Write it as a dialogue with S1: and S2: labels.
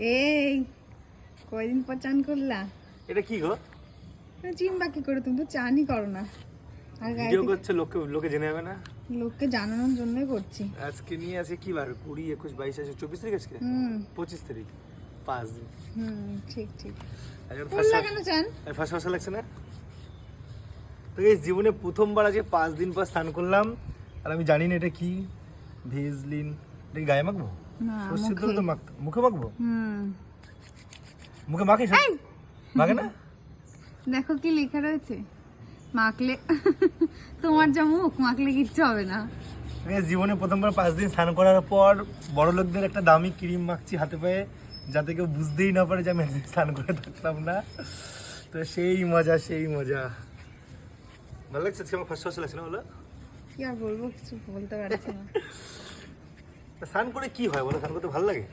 S1: এই কয়দিন পর চান করলা?
S2: এটা কি গো?
S1: জিম বাকি করে তুমি তো চানই করো না। আর
S2: ভিডিও করছে লোকে লোকে জেনে যাবে না?
S1: লোককে জানানোর জন্যই করছি।
S2: আজকে নিয়ে আছে কি বার? কুড়ি একুশ বাইশ আছে চব্বিশ তারিখ আজকে?
S1: হুম।
S2: পঁচিশ তারিখ। পাঁচ দিন।
S1: হুম ঠিক ঠিক।
S2: ফার্স্ট ফার্স্ট লাগছে না? তো এই জীবনে প্রথমবার আজকে পাঁচ দিন পর স্নান করলাম। আর আমি জানি না এটা কি। ভেজলিন। এটা গায়ে মাখবো সর্ষের তেল তো মাখতে মুখে মাখবো মুখে মাখে মাখে না
S1: দেখো কি লেখা রয়েছে মাখলে তোমার যা মুখ মাখলে কিচ্ছু হবে না
S2: জীবনে প্রথমবার পাঁচ দিন স্নান করার পর বড় লোকদের একটা দামি ক্রিম মাখছি হাতে পায়ে যাতে কেউ বুঝতেই না পারে যে আমি স্নান করে থাকলাম না তো সেই মজা সেই মজা ভালো লাগছে আজকে আমার ফার্স্ট ফার্স্ট লাগছে না বলো
S1: কি আর বলব কিছু বলতে পারছি না
S2: স্নান করে কি হয় বলো? স্নান করতে ভালো লাগে?